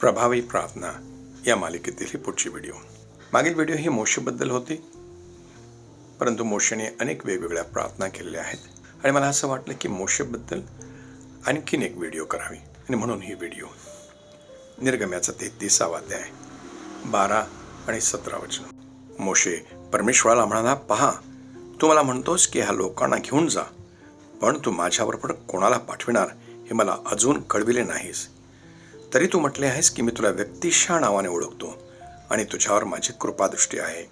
प्रभावी प्रार्थना या मालिकेतील ही पुढची व्हिडिओ मागील व्हिडिओ ही मोशेबद्दल होती परंतु मोशेने अनेक वेगवेगळ्या प्रार्थना केलेल्या आहेत आणि मला असं वाटलं की मोशेबद्दल आणखीन एक व्हिडिओ करावी आणि म्हणून ही व्हिडिओ निर्गम्याचा तेहतीसावा अध्याय बारा आणि सतरा वचन. मोशे परमेश्वराला म्हणाला पहा तू मला म्हणतोस की ह्या लोकांना घेऊन जा पण तू माझ्याबरोबर कोणाला पाठविणार हे मला अजून कळविले नाहीस. तरी तू म्हटले आहेस की मी तुला व्यक्तिशा नावाने ओळखतो आणि तुझ्यावर माझी कृपादृष्टी आहे.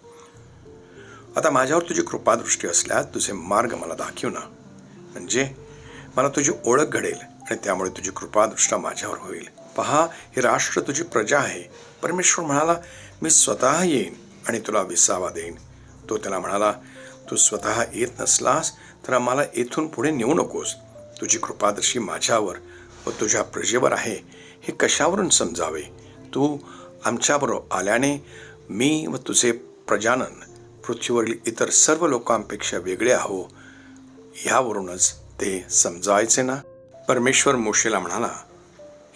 आता माझ्यावर तुझी कृपादृष्टी असल्यास तुझे मार्ग मला दाखव ना. म्हणजे मला तुझी ओळख घडेल आणि त्यामुळे तुझी कृपादृष्टा माझ्यावर होईल. पहा हे राष्ट्र तुझी प्रजा आहे. परमेश्वर म्हणाला मी स्वतः येईन आणि तुला विसावा देईन. तो त्याला म्हणाला तू स्वतः येत नसलास तर आम्हाला येथून पुढे नेऊ नकोस. तुझी कृपादृष्टी माझ्यावर व तुझ्या प्रजेवर आहे. हे कशावरून समजावे? तू आमच्याबरोबर आल्याने मी व तुझे प्रजानन पृथ्वीवरील इतर सर्व लोकांपेक्षा वेगळे आहो. ह्यावरूनच ते समजायचे ना? परमेश्वर मोशेला म्हणाला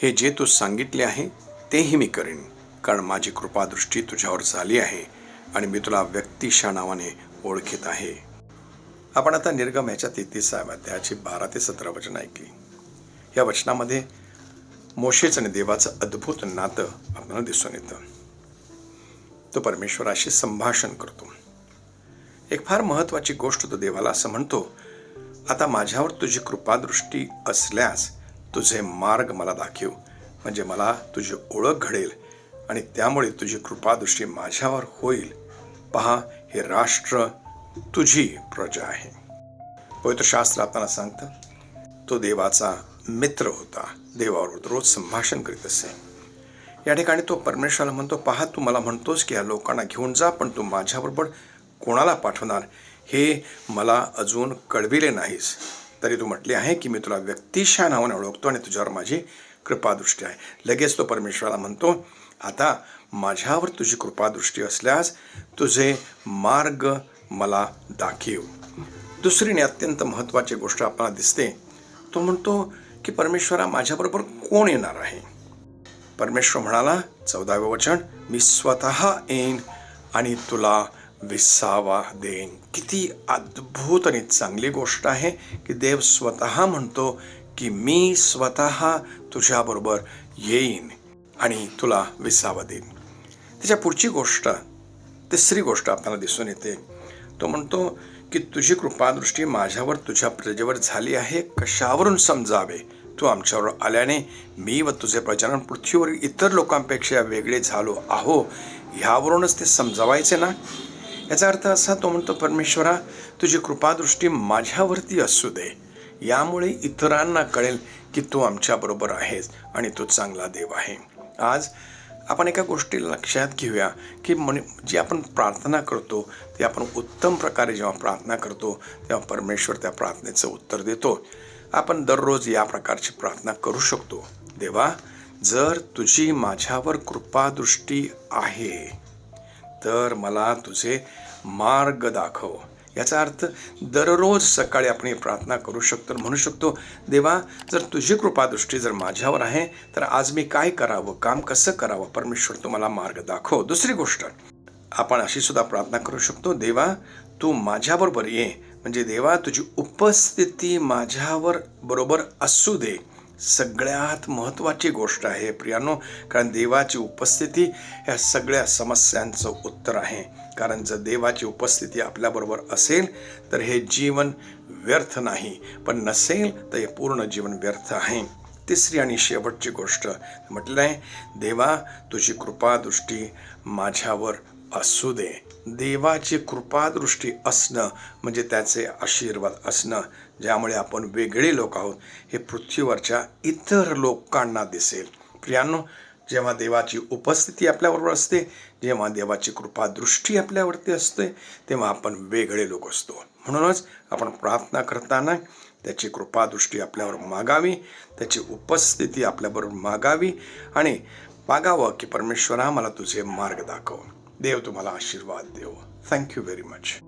हे जे तू सांगितले आहे तेही मी करेन. कारण माझी कृपादृष्टी तुझ्यावर झाली आहे आणि मी तुला व्यक्तिशा नावाने ओळखीत आहे. आपण आता निर्गम ह्याच्या तेहतीसाव्या अध्यायाची बारा ते सतरा वचन ऐकली. या वचनामध्ये मोशेचं आणि देवाचं अद्भुत नातं आपल्याला दिसून येतं. तो परमेश्वराशी संभाषण करतो. एक फार महत्वाची गोष्ट तो देवाला असं म्हणतो आता माझ्यावर तुझी कृपादृष्टी असल्यास तुझे मार्ग मला दाखव म्हणजे मला तुझी ओळख घडेल आणि त्यामुळे तुझी कृपादृष्टी माझ्यावर होईल. पहा हे राष्ट्र तुझी प्रजा आहे. पवित्र शास्त्र आपल्याला सांगतं तो देवाचा मित्र होता देवावर रोज संभाषण करीत असे. या ठिकाणी तो परमेश्वराला म्हणतो पहा तू मला म्हणतोस की या लोकांना घेऊन जा पण तू माझ्याबरोबर कोणाला पाठवणार? हे मला अजून कळविले नाहीस. तरी तू म्हटले आहे की मी तुला व्यक्तिशा नावाने ओळखतो आणि तुझ्यावर माझी कृपादृष्टी आहे. लगेच तो परमेश्वराला म्हणतो आता माझ्यावर तुझी कृपादृष्टी असल्यास तुझे मार्ग मला दाखीव. दुसरीने अत्यंत महत्त्वाची गोष्ट आपल्याला दिसते. तो म्हणतो की परमेश्वरा माझ्याबरोबर कोण येणार आहे? परमेश्वर म्हणाला चौदावे वचन मी स्वतः येईन आणि तुला विसावा देईन. किती अद्भुत आणि चांगली गोष्ट आहे की देव स्वतः म्हणतो की मी स्वतः तुझ्याबरोबर येईन आणि तुला विसावा देईन. त्याच्या पुढची गोष्ट तिसरी गोष्ट आपल्याला दिसून येते. तो म्हणतो की तुझी कृपादृष्टी माझ्यावर तुझ्या प्रजेवर झाली आहे कशावरून समजावे? तू आमच्यावर आल्याने मी व तुझे प्रजनन पृथ्वीवरील इतर लोकांपेक्षा वेगळे झालो आहो. ह्यावरूनच ते समजावायचे ना? याचा अर्थ असा तो म्हणतो परमेश्वरा तुझी कृपादृष्टी माझ्यावरती असू दे. यामुळे इतरांना कळेल की तू आमच्याबरोबर आहेस आणि तू चांगला देव आहे. आज आपण एका गोष्टी लक्षात घेऊया की मन जी आपण प्रार्थना करतो ती आपण उत्तम प्रकारे जेव्हा प्रार्थना करतो तेव्हा परमेश्वर त्या प्रार्थनेचं उत्तर देतो. आपण दररोज या प्रकारची प्रार्थना करू शकतो. देवा जर तुझी माझ्यावर कृपादृष्टी आहे तर मला तुझे मार्ग दाखव. याचा अर्थ दररोज सकाळी आपण प्रार्थना करू शकतो म्हणू शकतो देवा जर तुझी कृपादृष्टी जर माझ्यावर आहे तर आज मी काय करावं काम कसं करावं? परमेश्वर तुम्हाला मला मार्ग दाखव. दुसरी गोष्ट आपण अशी सुद्धा प्रार्थना करू शकतो देवा तू माझ्याबरोबर ये. म्हणजे देवा तुझी उपस्थिती माझ्यावर बरोबर असू दे. सगळ्यात महत्त्वाची गोष्ट आहे प्रियानो कारण देवाची उपस्थिती ह्या सगळ्या समस्यांचं उत्तर आहे. कारण जर देवाची उपस्थिती आपल्याबरोबर असेल तर हे जीवन व्यर्थ नाही. पण नसेल तर हे पूर्ण जीवन व्यर्थ आहे. तिसरी आणि शेवटची गोष्ट म्हटलं आहे देवा तुझी कृपादृष्टी माझ्यावर असू दे. देवाची कृपादृष्टी असणं म्हणजे त्याचे आशीर्वाद असणं ज्यामुळे आपण वेगळे लोक आहोत हे पृथ्वीवरच्या इतर लोकांना दिसेल. प्रियांनो जेव्हा देवाची उपस्थिती आपल्याबरोबर असते जेव्हा देवाची कृपादृष्टी आपल्यावरती असते तेव्हा आपण वेगळे लोक असतो. म्हणूनच आपण प्रार्थना करताना त्याची कृपादृष्टी आपल्यावर मागावी त्याची उपस्थिती आपल्याबरोबर मागावी आणि मागावं की परमेश्वरा मला तुझे मार्ग दाखव. देव तुम्हाला आशीर्वाद देव. थँक्यू व्हेरी मच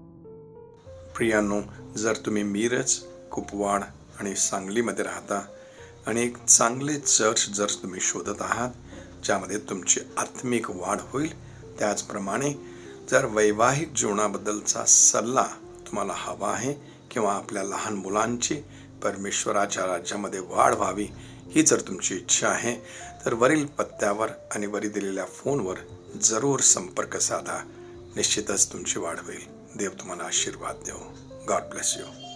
प्रियांनो जर तुम्ही मिरज कुपवाड आणि सांगलीमध्ये राहता आणि एक चांगले चर्च जर तुम्ही शोधत आहात ज्यामध्ये तुमची आत्मिक वाढ होईल त्याचप्रमाणे जर वैवाहिक जीवनाबद्दलचा सल्ला तुम्हाला हवा आहे किंवा आपल्या लहान मुलांची परमेश्वराच्या राज्यामध्ये वाढ व्हावी ही जर तुमची इच्छा आहे तर वरील पत्त्यावर आणि वरी दिलेल्या फोनवर जरूर संपर्क साधा. निश्चितच तुमची वाढ होईल. देव तुम्हाला आशीर्वाद देव. God bless you